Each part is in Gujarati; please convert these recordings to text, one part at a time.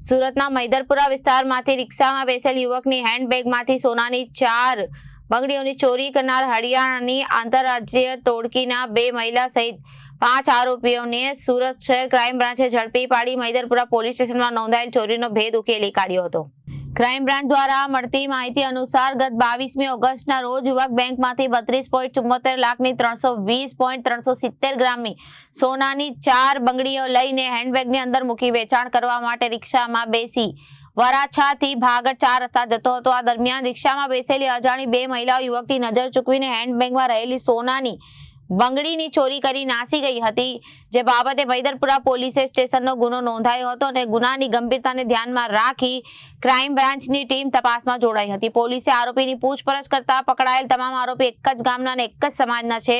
સુરતના મૈદરપુરા વિસ્તારમાંથી રિક્ષામાં બેસેલ યુવકની હેન્ડબેગમાંથી સોનાની ચાર બંગડીઓની ચોરી કરનાર હરિયાણાની આંતરરાજ્ય તોડકીના બે મહિલા સહિત પાંચ આરોપીઓને સુરત શહેર ક્રાઇમ બ્રાન્ચે ઝડપી પાડી મૈદરપુરા પોલીસ સ્ટેશનમાં નોંધાયેલ ચોરીનો ભેદ ઉકેલી કાઢ્યો હતો. ક્રાઇમ બ્રાન્ચ દ્વારા મળતી માહિતી અનુસાર ગત બાવીસમી ઓગસ્ટના રોજ યુવક બેંકમાંથી બત્રીસ પોઈન્ટ ચુમ્મોતેર લાખની ત્રણસો વીસ પોઈન્ટ ત્રણસો સિત્તેર ગ્રામની સોનાની ચાર બંગડીઓ લઈને હેન્ડબેગની અંદર મૂકી વેચાણ કરવા માટે રિક્ષામાં બેસી વરાછાથી ભાગડ ચાર રસ્તા જતો હતો. આ દરમિયાન રિક્ષામાં બેસેલી અજાણી બે મહિલાઓ યુવકની નજર ચૂકવીને હેન્ડબેગમાં રહેલી સોનાની બંગડીની ચોરી કરી નાસી ગઈ હતી. જે બાબતે મૈદરપુરા પોલીસે સ્ટેશનનો ગુનો નોંધાયો હતો અને ગુનાની ગંભીરતાને ધ્યાનમાં રાખી ક્રાઇમ બ્રાન્ચની ટીમ તપાસમાં જોડાઈ હતી. પોલીસે આરોપીની પૂછપરછ કરતા પકડાયેલ તમામ આરોપી એક જ ગામના અને એક જ સમાજના છે.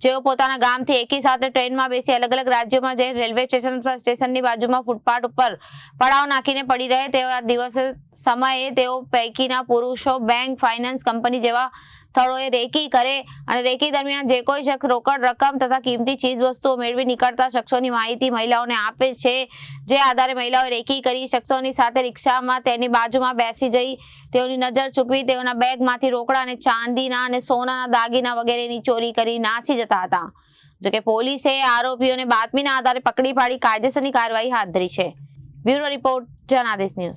જેઓ પોતાના ગામથી એકી સાથે ટ્રેનમાં બેસી અલગ અલગ રાજ્યોમાં જઈ રેલવે સ્ટેશન સ્ટેશનની બાજુમાં ફૂટપાથ ઉપર પડાવ નાખીને પડી રહે તેવા દિવસે સમયે તેઓ પૈકીના પુરુષો બેંક ફાઇનાન્સ કંપની જેવા સ્થળોએ રેકી કરે અને રેકી દરમિયાન જે કોઈ શખ્સ રોકડ રકમ તથા કિંમતી ચીજ વસ્તુઓ મેળવી નીકળતા શખ્સોની માહિતી મહિલાઓને આપે છે. જે આધારે મહિલાઓ રેકી કરી શખ્સોની સાથે રિક્ષામાં તેની બાજુમાં બેસી જઈ તેઓની નજર ચૂકવી તેઓના બેગમાંથી રોકડા અને ચાંદીના અને સોનાના દાગીના વગેરેની ચોરી કરી નાસી જતા હતા. જોકે પોલીસે આરોપીઓને બાતમીના આધારે પકડી પાડી કાયદેસરની કાર્યવાહી હાથ ધરી છે. Bureau report Janadesh news.